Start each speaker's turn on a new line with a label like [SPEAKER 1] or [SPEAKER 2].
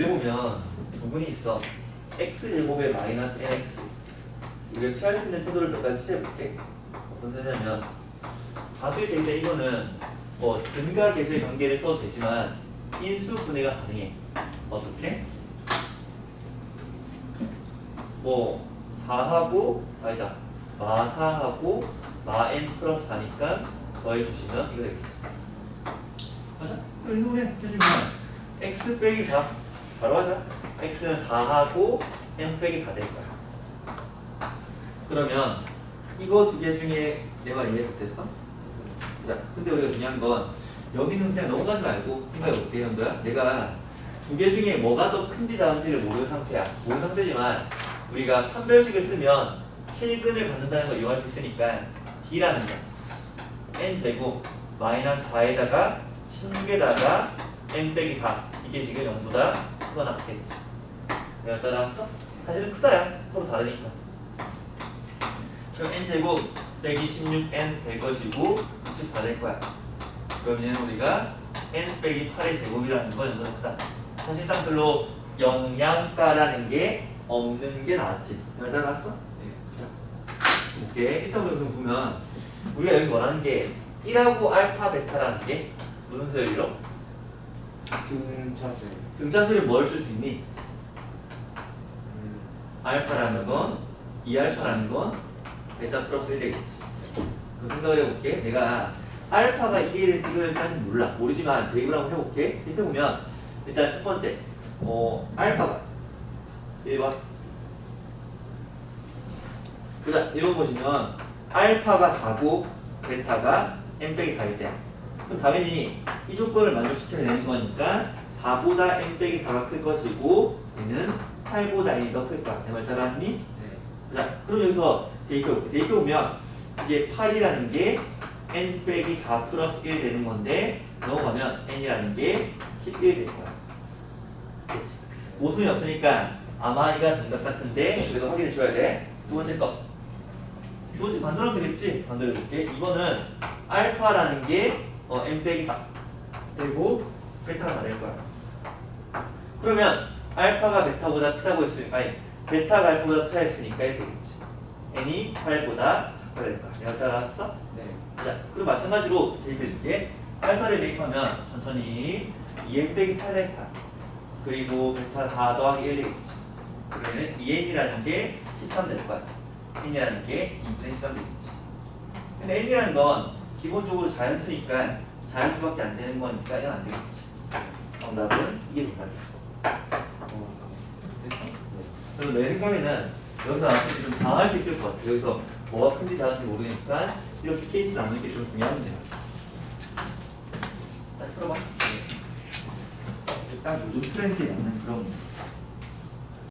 [SPEAKER 1] 보면 부분이 있어. x제곱에 마이너스 nx. 우리가 취할 수 있는 태도를 몇 가지 취해볼게. 어떤 소리냐면 가수의 데이터 이거는 뭐 등가 계수의 관계를 써도 되지만 인수 분해가 가능해. 어떻게? 뭐 4하고 아니다 마4하고 마 n 플러스 4니까 더해주시면 이거 되겠지. 맞아? 그럼 그냥 해주면 x 빼기 4 바로 하자. x는 4하고 n 빼기 4될 거야. 그러면 이거 두 개 중에 내말 이해 못했어? 자, 근데 우리가 중요한 건 여기는 그냥 넘어가지 말고 생각해볼게 형도야. 내가 두 개 중에 뭐가 더 큰지 작은지를 모르는 상태야. 모르는 상태지만 우리가 판별식을 쓰면 실근을 갖는다는 걸 이용할 수 있으니까 d라는 거 n 제곱 마이너스 4에다가 16에다가 n 빼기 4 이게 지금 0보다 크거나 같겠지. 내가 따라왔어? 사실은 크다야. 서로 다르니까. 그럼 n 제곱 빼기 16n 될 것이고 64 될 거야. 그러면 우리가 n 빼기 8의 제곱이라는 건 연도가 크다. 사실상 별로 영양가라는 게 없는 게 나았지. 잘 따라왔어? 자, 볼게. 일단 그럼 보면 우리가 여기 원하는 게 1하고 알파 베타라는 게 무슨 소리로?
[SPEAKER 2] 등차세
[SPEAKER 1] 등차수를 뭘 쓸 수 있니?
[SPEAKER 2] 음,
[SPEAKER 1] 알파라는 건 2알파라는 건 베타 플러스 1 되겠지. 그럼 생각을 해볼게. 내가 알파가 2를 이걸까지 몰라. 모르지만 대입을 한번 해볼게. 이렇게 보면 일단 첫 번째 어 알파가 1번 그 다음 1번 보시면 알파가 4고 베타가 n 빼기 4일 때 그럼 당연히 이 조건을 만족시켜야 되는 거니까 4보다 n 빼기 4가 클 것이고 얘는 8보다 n이 더클 거야. 내말 따라왔니?
[SPEAKER 2] 네.
[SPEAKER 1] 자, 그럼 여기서 대입해 볼게. 대입해 보면 이게 8이라는 게 n 빼기 4 플러스 1 되는 건데 넘어가면 n이라는 게 11 될 거야. 그렇지. 모순이 없으니까 아마 이가 정답 같은데 그래도 확인해 줘야 돼. 두 번째 거. 두 번째 반대로 하면 되겠지? 반대로 해볼게. 이거는 알파라는 게 어, n 빼기 4 되고 베타가 다 될 거야. 그러면 알파가 베타보다 크다고 했으니까 아니 베타가 알파보다 크다 했으니까 이렇게 되겠지. n이 8보다 작다 될 거야. 내가 따라왔어?
[SPEAKER 2] 네.
[SPEAKER 1] 자, 그리고 마찬가지로 대입해 줄게. 알파를 대입하면 천천히 2n 빼기 8 베타 그리고 베타 4 더하기 1 되겠지. 그러면 2n이라는 게 13 될 거야. n이라는 게 2분의 13 되겠지. 근데 n이라는 건 기본적으로 자연수니까 자연수밖에 안 되는 거니까 이건 안 되겠지. 정답은 이게 정답이야. 그래서 내 생각에는 여기서 나한테 좀 당할 수 있을 것 같아. 여기서 뭐가 큰지 작은지 모르니까 이렇게 케이스 나누는 게 좀 중요합니다. 다시 풀어봐. 딱 요즘 트렌드에 맞는 그런 문제.